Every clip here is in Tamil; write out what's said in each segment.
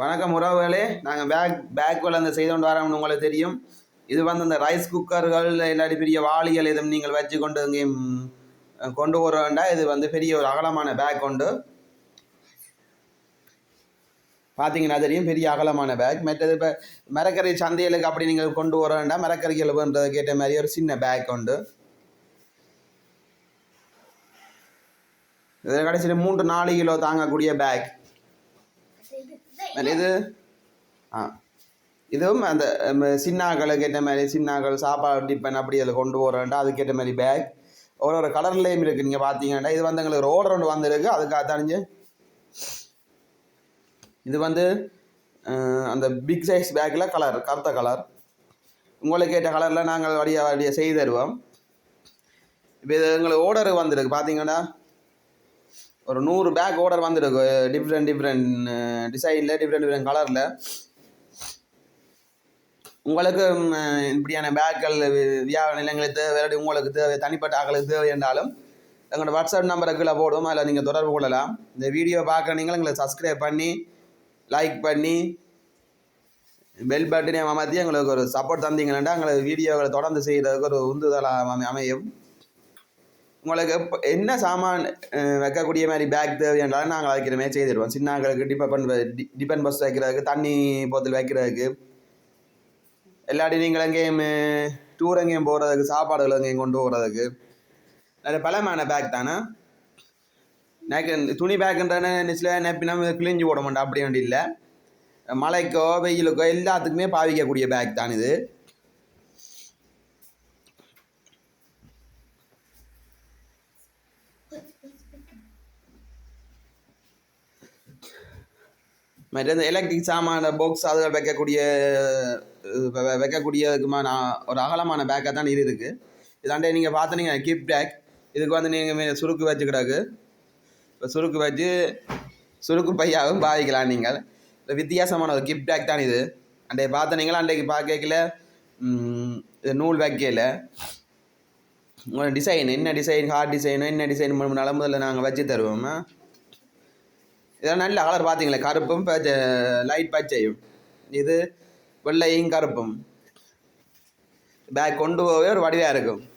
வணக்கம் உறவுகளே. நாங்கள் பேக் பேக் அந்த செய்து கொண்டு வரோம்னு உங்களுக்கு தெரியும். இது வந்து இந்த ரைஸ் குக்கர்கள் இல்லாட்டி பெரிய வாளிகள் எதுவும் நீங்கள் வச்சு கொண்டு இங்கேயும் கொண்டு வர வேண்டாம். இது வந்து பெரிய ஒரு அகலமான பேக் கொண்டு பார்த்தீங்கன்னா தெரியும் பெரிய அகலமான பேக் மற்றது இப்போ மரக்கறி சந்தைகளுக்கு அப்படி நீங்கள் கொண்டு வர வேண்டாம். மரக்கறி பண்ணுறதுக்கு கேட்ட மாதிரி ஒரு சின்ன பேக் உண்டு. இதில் கடைசியில் மூன்று நாலு கிலோ தாங்கக்கூடிய பேக் இது ஆ இதுவும் அந்த ம், சின்னாக்களுக்கு ஏற்ற மாதிரி சின்னாக்கள் சாப்பாடு டிப்பன் அப்படி அதில் கொண்டு போகிறேன்டா அதுக்கேற்ற மாதிரி பேக் ஒரு ஒரு கலர்லேயும் இருக்குது நீங்கள் பார்த்தீங்கன்னா இது வந்து எங்களுக்கு ஒரு ஆர்டர் ஒன்று வந்திருக்கு அதுக்காக தெரிஞ்சு இது வந்து அந்த பிக் சைஸ் பேக்கில் கலர் கருத்த கலர் உங்களுக்கு ஏற்ற கலரில் நாங்கள் வடிய வடிய செய்து தருவோம் இப்போ இது எங்களுக்கு ஆர்டர் வந்திருக்கு பார்த்தீங்கன்னா ஒரு நூறு பேக் ஆர்டர் வந்துருக்கு. டிஃப்ரெண்ட் டிஃப்ரெண்ட் டிசைனில் டிஃப்ரெண்ட் டிஃப்ரெண்ட் கலரில் உங்களுக்கு இப்படியான பேக்கள் வியாபார நிலையங்களுக்கு தேவை உங்களுக்கு தேவை தனிப்பட்ட ஆக்களுக்கு தேவை என்றாலும் எங்களோட வாட்ஸ்அப் நம்பரை கீழே போடுவோம். அதில் நீங்கள் தொடர்பு கொள்ளலாம். இந்த வீடியோ பார்க்குற நீங்கள் எங்களை சப்ஸ்கிரைப் பண்ணி லைக் பண்ணி பெல் பட்டனை அமர்த்தி எங்களுக்கு ஒரு சப்போர்ட் தந்தீங்கன்னா எங்களை வீடியோவை தொடர்ந்து செய்கிறதுக்கு ஒரு உந்துதலாக அமை அமையும். உங்களுக்கு எப்ப என்ன சாமான் வைக்கக்கூடிய மாதிரி பேக் தேவையானாலும் நாங்கள் வைக்கிற மாதிரி செய்திடுவோம் சின்னாங்களுக்கு டிபன் டிபன் பஸ் வைக்கிறதுக்கு தண்ணி போத்தல் வைக்கிறதுக்கு. இல்லாட்டி நீங்கள் எங்கேயும் டூர் எங்கேயும் போகிறதுக்கு சாப்பாடுகள் எங்கேயும் கொண்டு போகிறதுக்கு நிறைய பலமான பேக் தானே? எனக்கு துணி பேக்குன்றன சில நெப்பினா கிழிஞ்சு போட மாட்டோம் அப்படி வேண்டி இல்லை. மழைக்கோ வெயிலுக்கோ எல்லாத்துக்குமே பாவிக்கக்கூடிய பேக் தான் இது. மற்ற இந்த எலக்ட்ரிக் சாமான பாக்ஸ் அதில் வைக்கக்கூடிய அஹ், வெ- வைக்கக்கூடியதுக்குமான ஒரு அகலமான பேக்காக தான் இது இருக்குது இதாண்டே நீங்கள் பார்த்தனீங்க கிப் பேக் இதுக்கு வந்து நீங்கள் சுருக்கு வச்சுக்கிடாக்கு இப்போ சுருக்கு வச்சு சுருக்கு பையாவும் பாதிக்கலாம் நீங்கள். இந்த வித்தியாசமான ஒரு கிப் பேக் தான் இது. அன்றைய பார்த்தனீங்களா அன்றைக்கு பார்க்கல இது நூல் வைக்கல உங்களோட டிசைன் என்ன டிசைன் ஹார்ட் டிசைனோ என்ன டிசைன் பண்ணாலும் முதல்ல நாங்கள் வச்சு தருவோம்? ஆ? இதெல்லாம் நல்ல கலர் பார்த்தீங்களே கருப்பும் பச்சை லைட் பச்சையும் இது வெள்ளையும் கருப்பும். பேக் கொண்டு போகவே ஒரு வடிவாக இருக்கும்.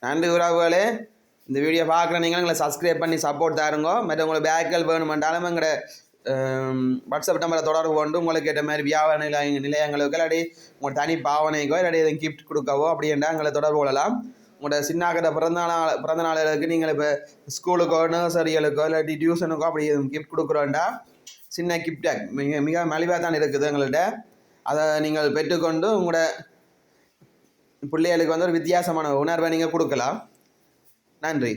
நன்றி உறவுகளே. இந்த வீடியோ பார்க்குற நீங்களும் எங்களை சப்ஸ்கிரைப் பண்ணி சப்போர்ட் தாருங்க. மற்ற உங்களுக்கு பேக்கல் வேணுமென்றாலும் எங்களோட Um, வாட்ஸ்அப் நம்பரை தொடர்பு கொண்டு உங்களுக்கு ஏற்ற மாதிரி வியாபார நிலைய நிலையங்களுக்கு இல்லாட்டி உங்கள் தனி பாவனைக்கோ இல்லாட்டி எதுவும் கிஃப்ட் கொடுக்கவோ அப்படி எங்களை தொடர்பு கொள்ளலாம். உங்களோட சின்னாக்கிட்ட பிறந்த நாள் பிறந்த நாளுக்கு நீங்கள் இப்போ ஸ்கூலுக்கோ நர்சரிகளுக்கோ இல்லாட்டி டியூஷனுக்கோ அப்படி எதுவும் கிஃப்ட் கொடுக்குறோண்டா சின்ன கிஃப்டாக் மிக மிக மலிவாக தான் இருக்குது எங்கள்கிட்ட அதை நீங்கள் பெற்றுக்கொண்டு உங்களோட பிள்ளைகளுக்கு வந்து ஒரு வித்தியாசமான உணர்வை நீங்கள் கொடுக்கலாம். நன்றி.